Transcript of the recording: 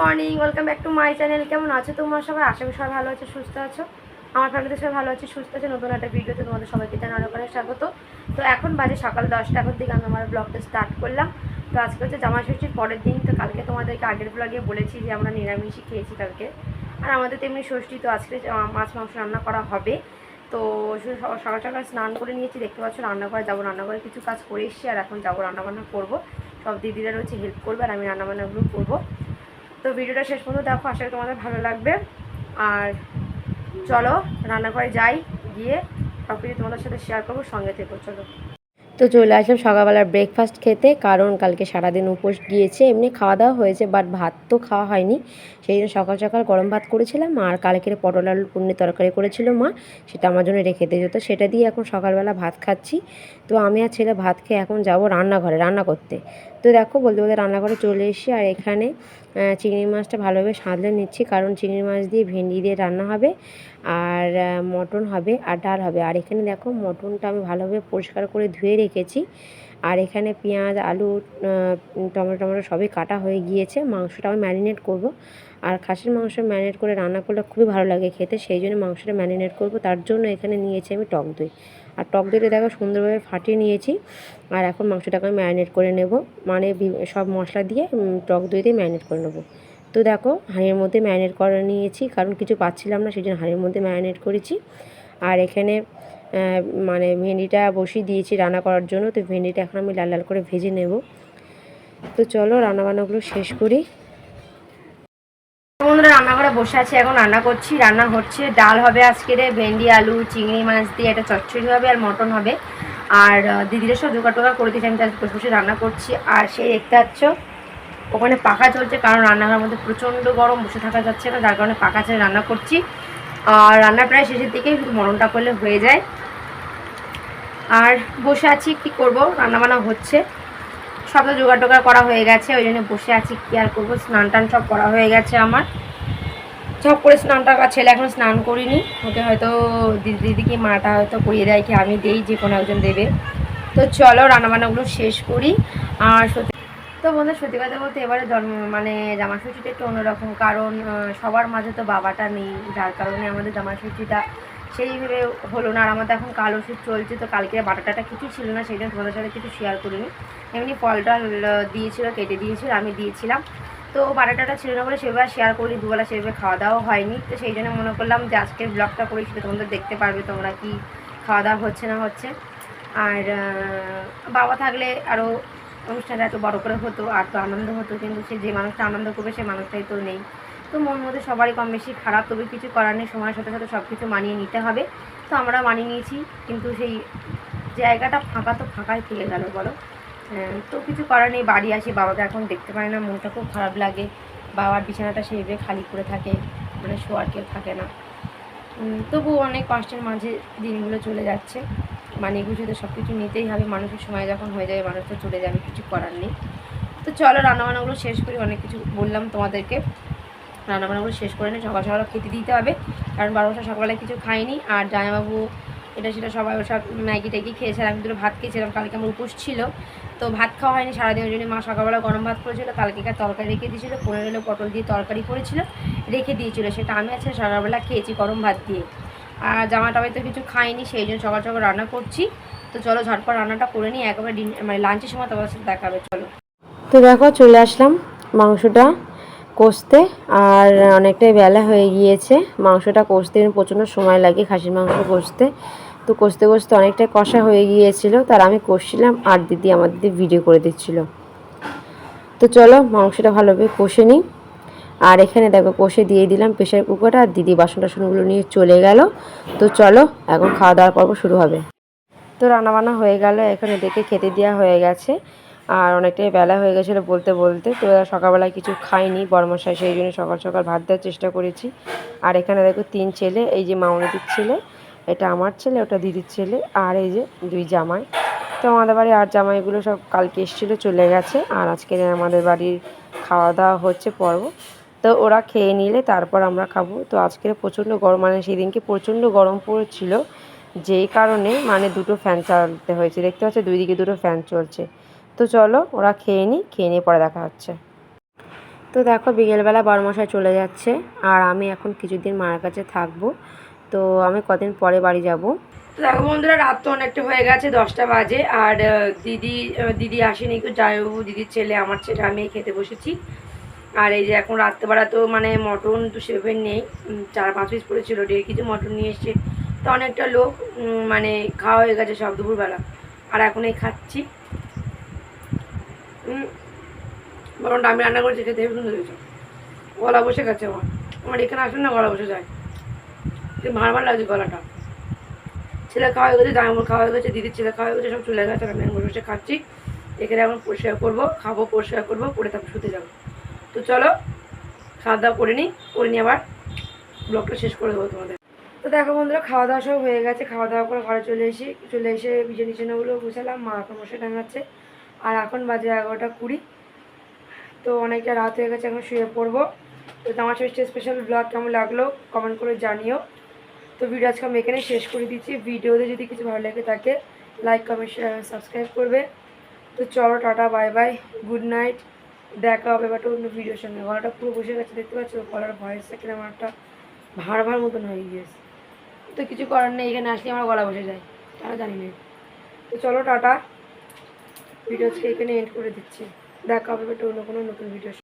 Morning welcome back to my channel কেমন আছো তোমরা সবাই? আশা করি সবাই ভালো আছে, সুস্থ আছো। আমার ফ্যামিলিতে সবাই ভালো আছে, সুস্থ আছে। নতুন একটা ভিডিওতে তোমাদের সবাইকে জানানো অনেক স্বাগত। তো এখন বাজে সকাল দশটা এখন থেকে আমি আমার ব্লগটা স্টার্ট করলাম। তো আজকে হচ্ছে জামা ষষ্ঠীর পরের দিন। তো কালকে তোমাদেরকে আগের ব্লগে বলেছি যে, আমরা নিরামিষই খেয়েছি কালকে। আর আমাদের তেমনি ষষ্ঠী, তো আজকে মাছ, মাংস রান্না করা হবে। তো সকাল সকাল স্নান করে নিয়েছি। দেখতে পাচ্ছ, রান্নাঘরে যাব। রান্নাঘরে কিছু কাজ করে এসেছি। আর এখন যাব, রান্নাবান্না করব। সব দিদিরা রয়েছে হেল্প করবে। আর আমি রান্নাবান্নাগুলো করব। তো ভিডিওটা শেষ পর্যন্ত দেখো, আশা করি তোমাদের ভালো লাগবে। আর চলো, রান্নাঘরে যাই, গিয়ে সব কিছু তোমাদের সাথে শেয়ার করব, সঙ্গে থেকো, চলো। তো চলে আসলাম সকালবেলার ব্রেকফাস্ট খেতে, কারণ কালকে সারাদিন উপোস গিয়েছে, এমনি খাওয়া দাওয়া হয়েছে বাট ভাত তো খাওয়া হয়নি। সেই জন্য সকাল সকাল গরম ভাত করেছিলাম, আর কালকের পটল আলুর পনির তরকারি করেছিল মা, সেটা আমার জন্য রেখে দিয়ে যেত সেটা দিয়ে এখন সকালবেলা ভাত খাচ্ছি। তো আমি আর ছেলে ভাত খেয়ে এখন যাব রান্নাঘরে, রান্না করতে। তো দেখো, বলতে বলতে রান্নাঘরে চলে এসেছি আর এখানে চিংড়ি মাছটা ভালোভাবে সাঁতলে নিচ্ছি কারণ চিংড়ি মাছ দিয়ে ভেন্ডি দিয়ে রান্না হবে আর মটন হবে আর ডাল হবে। আর এখানে দেখো, মটনটা আমি ভালোভাবে পরিষ্কার করে ধুয়ে রেখেছি। আর এখানে পেঁয়াজ, আলু টমেটো টমেটো সবই কাটা হয়ে গিয়েছে। মাংসটা আমি ম্যারিনেট করব। আর খাসির মাংস ম্যারিনেট করে রান্না করলে খুবই ভালো লাগে খেতে, সেই জন্য মাংসটা ম্যারিনেট করব। তার জন্য এখানে নিয়েছি আমি টক দই। আর টক দইটা দেখো সুন্দরভাবে ফাটিয়ে নিয়েছি। আর এখন মাংসটাকে আমি ম্যারিনেট করে নেব। মানে সব মশলা দিয়ে টক দই দিয়ে ম্যারিনেট করে নেব। তো দেখো হাঁড়ির মধ্যে ম্যারিনেট করে নিয়েছি, কারণ কিছু পাচ্ছিলাম না, সেই জন্য হাঁড়ির মধ্যে ম্যারিনেট করেছি। আর এখানে মানে ভেন্ডিটা বসিয়ে দিয়েছি রান্না করার জন্য। তো ভেন্ডিটা এখন আমি লাল লাল করে ভেজে নেব। তো চলো রান্নাবান্নাগুলো শেষ করি। রান্নাঘরে বসে আছি, এখন রান্না করছি। রান্না হচ্ছে ডাল হবে আজকের ভেন্ডি, আলু, চিংড়ি, মাছ দিয়ে একটা চচ্চড়ি হবে আর মটন হবে। আর দিদিরা সব জোগাড় টোগাড় করে দিয়েছি, আমি জাস্ট বসে বসে রান্না করছি। আর সেই দেখতে পাচ্ছ, ওখানে পাখা চলছে, কারণ রান্নাঘরের মধ্যে প্রচণ্ড গরম, বসে থাকা যাচ্ছে না, যার কারণে পাখা ছেড়ে রান্না করছি। আর রান্না প্রায় শেষের দিকে শুধু মরণটা করলে হয়ে যায়। আর বসে আছি, কি করব? রান্নাবান্না হচ্ছে। সব তো জোগাড় করা হয়ে গেছে, ওই জন্য বসে আছি, কি আর করব? স্নান টান সব করা হয়ে গেছে আমার। সব করে স্নানটা ছেলে এখন স্নান করিনি। ওকে হয়তো দিদি, দিদিকে, মাটা হয়তো করিয়ে দেয়, কি আমি দেই, যে কোনো একজন দেবে। তো চলো, রান্নাবান্নাগুলো শেষ করি। আর সত্যি, তো বন্ধু, সত্যি কথা বলতে এবারে জন্ম মানে জামাষষ্ঠীটা একটু অন্যরকম, কারণ সবার মাঝে তো বাবাটা নেই, যার কারণে আমাদের জামাষষ্ঠীটা সেইভাবে হলো না। আর আমাদের এখন কাল ওষুধ চলছে, তো কালকে বাটাটাটা কিছু ছিল না, সেই জন্য তোমাদের সাথে কিছু শেয়ার করিনি। এমনি ফলটা দিয়েছিল, কেটে দিয়েছিল, আমি দিয়েছিলাম। তো বাটাটাটা ছিল না বলে সেভাবে শেয়ার করি দুবেলা সেভাবে খাওয়া দাওয়া হয়নি। তো সেই জন্য মনে করলাম যে আজকের ব্লগটা করি, সেটা তোমাদের দেখতে পারবে তোমরা কি খাওয়া দাওয়া হচ্ছে না হচ্ছে। আর বাবা থাকলে আরও অনুষ্ঠানটা এত বড় করে হতো, আর তো আনন্দ হতো, কিন্তু সে যে মানুষটা আনন্দ করবে, সে মানুষটাই তো নেই। তো মন মধ্যে সবারই কম বেশি খারাপ তবে কিছু করার নেই সময়ের সাথে সাথে সব কিছু মানিয়ে নিতে হবে। তো আমরা মানিয়ে নিয়েছি কিন্তু সেই জায়গাটা ফাঁকা তো ফাঁকাই থেকে গেল বলো? হ্যাঁ, তো কিছু করার নেই বাড়ি আসি বাবাকে এখন দেখতে পারে না মনটা খুব খারাপ লাগে। বাবার বিছানাটা সেইভাবে খালি করে থাকে মানে শোয়ার কেউ থাকে না। তবু অনেক কষ্টের মাঝে দিনগুলো চলে যাচ্ছে। মানে গুছিয়ে সব কিছু নিতেই হবে মানুষের সময় যখন হয়ে যাবে মানুষ তো চলে যাবে কিছু করার নেই। তো চলো রান্নাবান্নাগুলো শেষ করি অনেক কিছু বললাম তোমাদেরকে। রান্নাবান্নাগুলো শেষ করে নিই সকাল সকাল খেতে দিতে হবে। কারণ বারো বছর সকালে কিছু খাইনি। আর জামাইবাবু, এটা সেটা সবাই সব ম্যাগি ট্যাগি খেয়েছে আর আমি দুটো ভাত খেয়েছিলাম, কালকে আমার উপোস ছিল। তো ভাত খাওয়া হয়নি, সারাদিনের জন্য মা সকালবেলা গরম ভাত করেছিল কালকেকার তরকারি রেখে দিয়েছিল, পনেরো এলো পটল দিয়ে তরকারি করেছিল, রেখে দিয়েছিল। সেটা আমি আছে সকালবেলা খেয়েছি গরম ভাত দিয়ে। আর জামা টামাই তো কিছু খাইনি সেই জন্য সকাল সকাল রান্না করছি। তো চলো ঝটপট রান্নাটা করে নিই, একবারে মানে লাঞ্চের সময় তোমার সাথে দেখাবে চলো। তো দেখো, চলে আসলাম মাংসটা। কষতে আর অনেকটাই বেলা হয়ে গিয়েছে। মাংসটা কষতে প্রচণ্ড সময় লাগে খাসির মাংস কষতে। তো কষতে কষতে অনেকটাই কষা হয়ে গিয়েছিল। তার আমি কষছিলাম আর দিদি আমার দিদি ভিডিও করে দিচ্ছিল। তো চলো মাংসটা ভালোভাবে কষে নিই। আর এখানে দেখো কষে দিয়ে দিলাম প্রেশার কুকারটা। আর দিদি বাসন টাসনগুলো নিয়ে চলে গেল। তো চলো এখন খাওয়া দাওয়ার পর্ব শুরু হবে। তো রান্নাবান্না হয়ে গেল। এখানে দেখে খেতে দেওয়া হয়ে গেছে। আর অনেকটাই বেলা হয়ে গেছিল বলতে বলতে, তো সকালবেলায় কিছু খাইনি বড়মশাই সেই জন্য সকাল সকাল ভাত দেওয়ার চেষ্টা করেছি। আর এখানে দেখো তিন ছেলে, এই যে মামনিদির ছেলে, এটা আমার ছেলে, ওটা দিদির ছেলে, আর এই যে দুই জামাই। তো আমাদের বাড়ি আর জামাইগুলো সব কালকে এসেছিল, চলে গেছে, আর আজকে আমাদের বাড়ির খাওয়া দাওয়া হচ্ছে পর্ব। তো ওরা খেয়ে নিলে তারপর আমরা খাব। তো আজকে প্রচণ্ড গরম মানে সেদিনকে প্রচণ্ড গরম পড়েছিল, যেই কারণে মানে দুটো ফ্যান চালাতে হয়েছে। দেখতে পাচ্ছ, দুই দিকে দুটো ফ্যান চলছে। তো চলো, ওরা খেয়ে নিই খেয়ে নিয়ে পরে দেখা হচ্ছে। তো দেখো, বিকেলবেলা বড়মশাই চলে যাচ্ছে, আর আমি এখন কিছুদিন মার কাছে থাকব। তো আমি কদিন পরে বাড়ি যাব। তো দেখো বন্ধুরা, রাত তো অনেকটা হয়ে গেছে, দশটা বাজে, আর দিদি দিদি আসেনি একটু জায়বাবু দিদির ছেলে, আমার ছেলে, আমি খেতে বসেছি। আর এই যে এখন রাত্রেবেলা তো মানে মটন তো সেভাবে নেই চার পাঁচ পিস পড়েছিল, দেড় কেজি মটন নিয়ে এসছে। তো অনেকটা লোক মানে খাওয়া হয়ে গেছে সব দুপুরবেলা। আর এখন এই খাচ্ছি। মটনটা আমি রান্না করেছি, খেতে সুন্দর হয়েছে। গলা বসে গেছে আমার। আমার এখানে আসলে না, গলা বসে যায়। ভার ভার লাগছে গলাটা। ছেলে খাওয়া হয়ে গেছে জামাইবুর খাওয়া হয়ে গেছে, দিদির ছেলে খাওয়া হয়ে গেছে, সব চলে গেছে, আমি বসে বসে খাচ্ছি। এখানে এখন পরিষ্কার করব, খাব, পরিষ্কার করব করে তারপর শুতে যাব। তো চলো, খাওয়া দাওয়া করে নিই, করে নিয়ে আবার ব্লগটা শেষ করে দেবো তোমাদের। তো দেখো বন্ধুরা, খাওয়া দাওয়া সব হয়ে গেছে, খাওয়া দাওয়া করে ঘরে চলে এসে চলে এসে বিছানা টিছানাগুলো গুছালাম, মা এখন বসে টাঙাচ্ছে। আর এখন বাজে এগারোটা কুড়ি। তো অনেকটা রাত হয়ে গেছে, এখন শুয়ে পড়ব। তো তোমার সাথে স্পেশাল ব্লগ কেমন লাগল কমেন্ট করে জানিও। তো ভিডিও আজকে আমি এখানে শেষ করে দিচ্ছি। ভিডিওতে যদি কিছু ভালো লাগে থাকে লাইক কমেন্ট শেয়ার সাবস্ক্রাইব করবে। তো চলো, tata bye bye good night দেখা হবে বাট অন্য ভিডিওর সঙ্গে। গলাটা পুরো বসে গেছে, দেখতে পাচ্ছ? গলার ভয়েসটা আমার একটা ভার ভার মতন হয়ে গিয়েছে। তো কিছু করার নেই, এখানে আসলে আমার গলা বসে যায়। তারা জানি না। তো চলো, টাটা। ভিডিও আজকে এখানে এন্ড করে দিচ্ছি। দেখা হবে অন্য কোনো নতুন ভিডিও